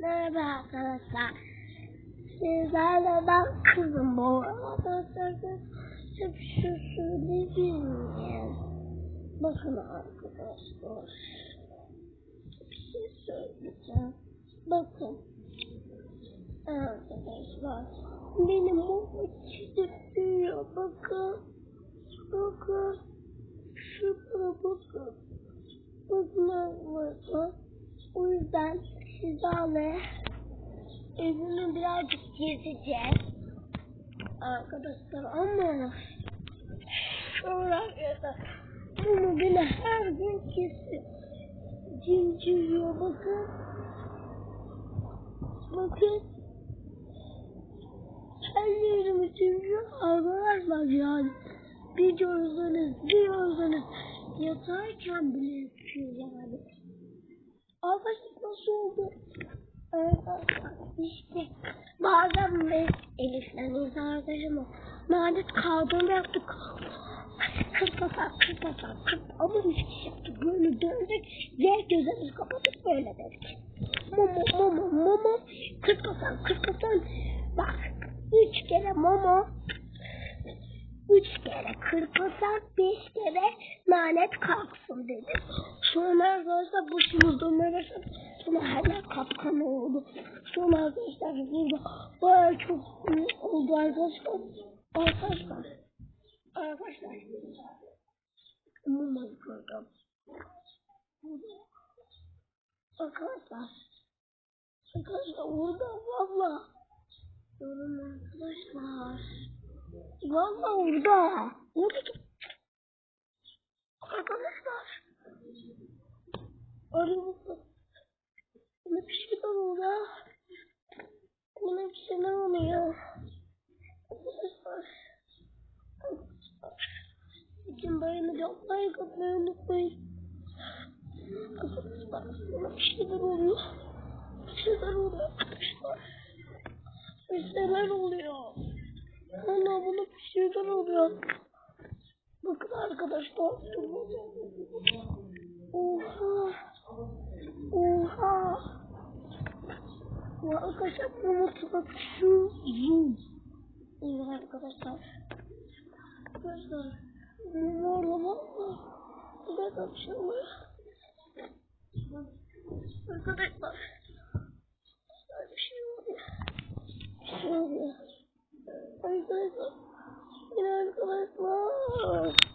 Merhaba arkadaşlar. Sizlerle ben kızım bu hep şu söyleyebilirim. Bakın arkadaşlar. Bir şey söyleyeceğim. Bakın. Arkadaşlar. Benim bu çizip duruyor. Bakın. Bakın. Şurada bakın. Bakın arkadaşlar. O yüzden sizlerle evimi birazcık gezeceğiz. Arkadaşlar ama sonra ya bunu beni her gün kesip cinciriyor bakın. Bakın. Her yerimi cinciriyor arkadaşlar yani. Bir görürseniz bir görürseniz yatarken bile yapıyor yani. Arkadaşlar işte. Bazen biz Elif'le Nisa arkadaşımla lanet kavgamı yaptık. Kırpasak kırpasak kırp ama üç kişi yaptık. Böyle döndük ve gözlerimizi kapatıp böyle dedik. Momo momo momo kırpasak kırpasak bak üç kere momo üç kere kırpasak beş kere lanet kalksın dedim. Sonra arkadaşlar başımızda neresi sonra yer kapkan oldu. Sonra arkadaşlar burada baya çok oldu arkadaşlar. Arkadaşlar. Arkadaşlar. Mumları gördüm. Arkadaşlar. Arkadaşlar burada valla. Durun arkadaşlar. Valla orada. Orada çok... Arkadaşlar. Arabası. Bir şeyler oluyor. İçin bayını yapmayı kapmayı unutmayın. Arkadaşlar. Buna bir şeyler oluyor. Bir şeyler oluyor arkadaşlar. Bir şeyler oluyor. Ana buna bir şeyler oluyor. Bakın arkadaşlar. Oha. Arkadaşlar bunu bak şu zoom. Evet arkadaşlar. Arkadaşlar. Bir dakika bir şey oluyor. Arkadaşlar. Bir şey oluyor. Bir şey oluyor. Arkadaşlar. Arkadaşlar.